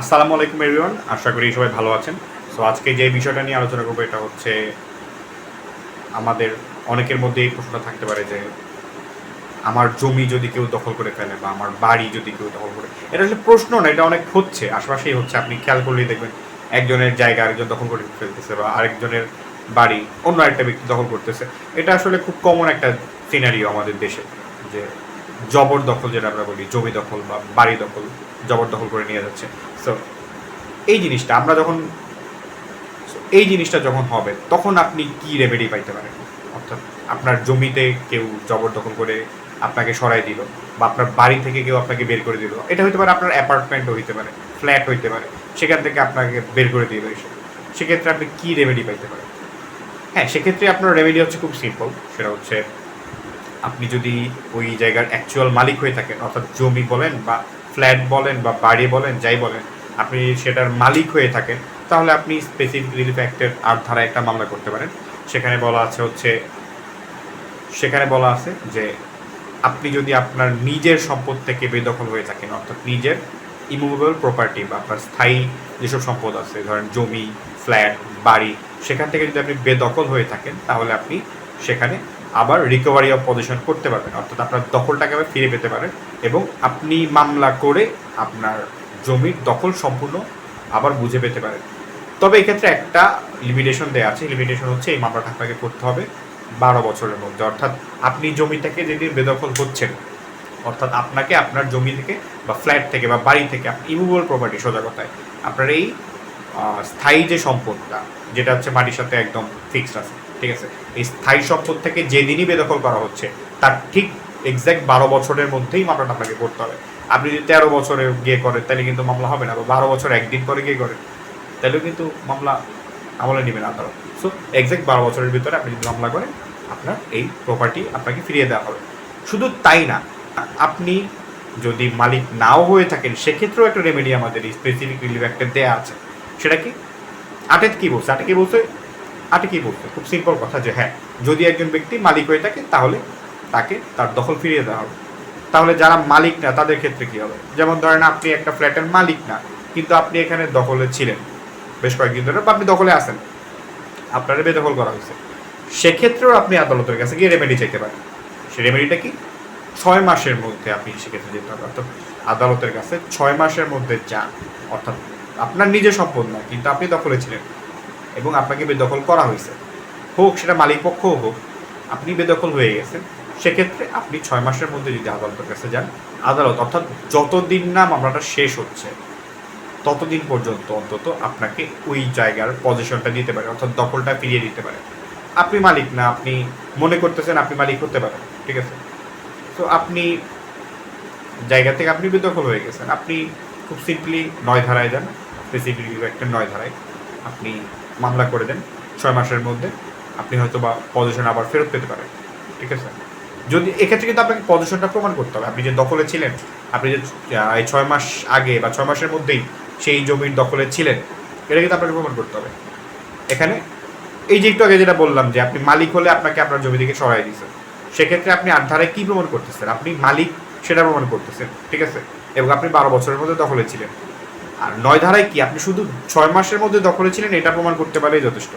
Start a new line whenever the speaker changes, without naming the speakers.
আসসালামু আলাইকুম এভরিওয়ান আশা করি সবাই ভালো আছেন। সো আজকে যে বিষয়টা নিয়ে আলোচনা করব, এটা হচ্ছে আমাদের অনেকের মধ্যে এই প্রশ্নটা থাকতে পারে যে, আমার জমি যদি কেউ দখল করে ফেলে বা আমার বাড়ি যদি কেউ দখল করে, এটা আসলে প্রশ্ন না, এটা অনেক হচ্ছে। আশপাশেই হচ্ছে। আপনি খেয়াল করলেই দেখবেন, একজনের জায়গা আরেকজন দখল করে ফেলতেছে বা আরেকজনের বাড়ি অন্য একটা ব্যক্তি দখল করতেছে। এটা আসলে খুব কমন একটা সিনারিও আমাদের দেশে, যে জবরদখল যেটা আমরা বলি, জমি দখল বা বাড়ি দখল জবরদখল করে নিয়ে যাচ্ছে। সো এই জিনিসটা, আমরা যখন এই জিনিসটা যখন হবে, তখন আপনি কি রেমেডি পাইতে পারেন? অর্থাৎ আপনার জমিতে কেউ জবরদখল করে আপনাকে সরাই দিল, বা আপনার বাড়ি থেকে কেউ আপনাকে বের করে দিল, এটা হতে পারে আপনার অ্যাপার্টমেন্টও হইতে পারে ফ্ল্যাট হইতে পারে, সেখান থেকে আপনাকে বের করে দিল এসে। সেক্ষেত্রে আপনি কি রেমেডি পাইতে পারেন? হ্যাঁ সেক্ষেত্রে আপনার রেমেডি হচ্ছে খুব সিম্পল সেটা হচ্ছে আপনি যদি ওই জায়গার অ্যাকচুয়াল মালিক হয়ে থাকেন, অর্থাৎ জমি বলেন বা ফ্ল্যাট বলেন বা বাড়ি বলেন, যাই বলেন, আপনি সেটার মালিক হয়ে থাকেন, তাহলে আপনি স্পেসিফিক রিলিফ অ্যাক্টের আর ধারায় একটা মামলা করতে পারেন। সেখানে বলা আছে হচ্ছে, সেখানে বলা আছে যে আপনি যদি আপনার নিজের সম্পদ থেকে বেদখল হয়ে থাকেন, অর্থাৎ নিজের ইমুভেবল প্রপার্টি বা আপনার স্থায়ী যেসব সম্পদ আছে, ধরেন জমি ফ্ল্যাট বাড়ি, সেখান থেকে যদি আপনি বেদখল হয়ে থাকেন, তাহলে আপনি সেখানে আবার রিকভারি অফ পজিশন করতে পারবেন। অর্থাৎ আপনার দখলটাকে আবার ফিরে পেতে পারেন এবং আপনি মামলা করে আপনার জমির দখল সম্পূর্ণ আবার বুঝে পেতে পারেন। তবে এক্ষেত্রে একটা লিমিটেশন দেওয়া আছে। লিমিটেশন হচ্ছে এই মামলাটা আপনাকে করতে হবে বারো বছরের মধ্যে। অর্থাৎ আপনি জমিটাকে যেদিন বেদখল হচ্ছেন অর্থাৎ আপনাকে আপনার জমি থেকে বা ফ্ল্যাট থেকে বা বাড়ি থেকে ইমুভেবল প্রপার্টি সোজা কথায় আপনার এই স্থায়ী যে সম্পদটা, যেটা হচ্ছে মাটির সাথে একদম ফিক্সড আছে ঠিক আছে? এই স্থায়ী সম্পদ থেকে যেদিনই বেদখল করা হচ্ছে, তার ঠিক এক্স্যাক্ট বারো বছরের মধ্যেই মামলাটা আপনাকে করতে হবে। আপনি যদি তেরো বছরে গিয়ে করেন, তাহলে কিন্তু মামলা হবে না, বা বারো বছর একদিন পরে গিয়ে করেন, তাহলেও কিন্তু মামলা আমলে নেবে না আদালত। সো এক্স্যাক্ট বারো বছরের ভিতরে আপনি যদি মামলা করেন, আপনার এই প্রপার্টি আপনাকে ফিরিয়ে দেওয়া হবে। শুধু তাই না, আপনি যদি মালিক নাও হয়ে থাকেন, সেক্ষেত্রেও একটা রেমেডি আমাদের স্পেসিফিক রিলিফ একটা দেওয়া আছে। সেটা কি? আটে কি বলছে? আটে কি বলছে? আটে কি বলছে? খুব সিম্পল কথা যে হ্যাঁ যদি একজন ব্যক্তি মালিক হয়ে থাকে, তাহলে তাকে তার দখল ফিরিয়ে দেওয়া হবে। তাহলে যারা মালিক না, তাদের ক্ষেত্রে কি হবে? যেমন ধরেন আপনি একটা ফ্ল্যাটের মালিক না, কিন্তু আপনি এখানে দখলে ছিলেন। বেশ কয়েকদিন ধরে, বা আপনি দখলে আসেন আপনার বেদখল করা হয়েছে। সেক্ষেত্রেও আপনি আদালতের কাছে গিয়ে রেমেডি চাইতে পারেন। সে রেমেডিটা কি? ছয় মাসের মধ্যে আপনি সেক্ষেত্রে যেতে হবে অর্থাৎ আদালতের কাছে ছয় মাসের মধ্যে যান। অর্থাৎ আপনার নিজের সম্পদ নয়, কিন্তু আপনি দখলে ছিলেন। এবং আপনাকে বেদখল করা হয়েছে। হোক, সেটা মালিক পক্ষও হোক, আপনি বেদখল হয়ে গেছেন। সেক্ষেত্রে আপনি ছয় মাসের মধ্যে যদি আদালতের কাছে যান, আদালত, অর্থাৎ যতদিন না মামলাটা শেষ হচ্ছে, ততদিন পর্যন্ত অন্তত আপনাকে ওই জায়গার পজিশনটা দিতে পারে, অর্থাৎ দখলটা ফিরিয়ে দিতে পারে। আপনি মালিক না, আপনি মনে করতেছেন আপনি মালিক হতে পারেন, ঠিক আছে? তো আপনি জায়গা থেকে আপনি বেদখল হয়ে গেছেন। আপনি খুব সিম্পলি নয় ধারায় যান। স্পেসিফিকলি একটা নয় ধারায়। আপনি মামলা করে দেন, ছয় মাসের মধ্যে। আপনি হয়তো বা পজিশন আবার ফেরত পেতে পারেন, ঠিক আছে? যদি, এক্ষেত্রে কিন্তু আপনাকে পজিশনটা প্রমাণ করতে হবে। আপনি যে দখলে ছিলেন, আপনি যে এই ছয় মাস আগে বা ছয় মাসের মধ্যেই সেই জমির দখলে ছিলেন, এটা কিন্তু আপনাকে প্রমাণ করতে হবে। এখানে, এই যে একটু আগে যেটা বললাম যে আপনি মালিক হলে আপনাকে আপনার জমি থেকে সরাই দিয়েছেন সেক্ষেত্রে আপনি আট ধারায় কী প্রমাণ করতেছেন? আপনি মালিক সেটা প্রমাণ করতেছেন, ঠিক আছে? এবং আপনি বারো বছরের মধ্যে দখলে ছিলেন। আর নয় ধারায় কি আপনি শুধু ছয় মাসের মধ্যে দখলে ছিলেন, এটা প্রমাণ করতে পারলেই যথেষ্ট।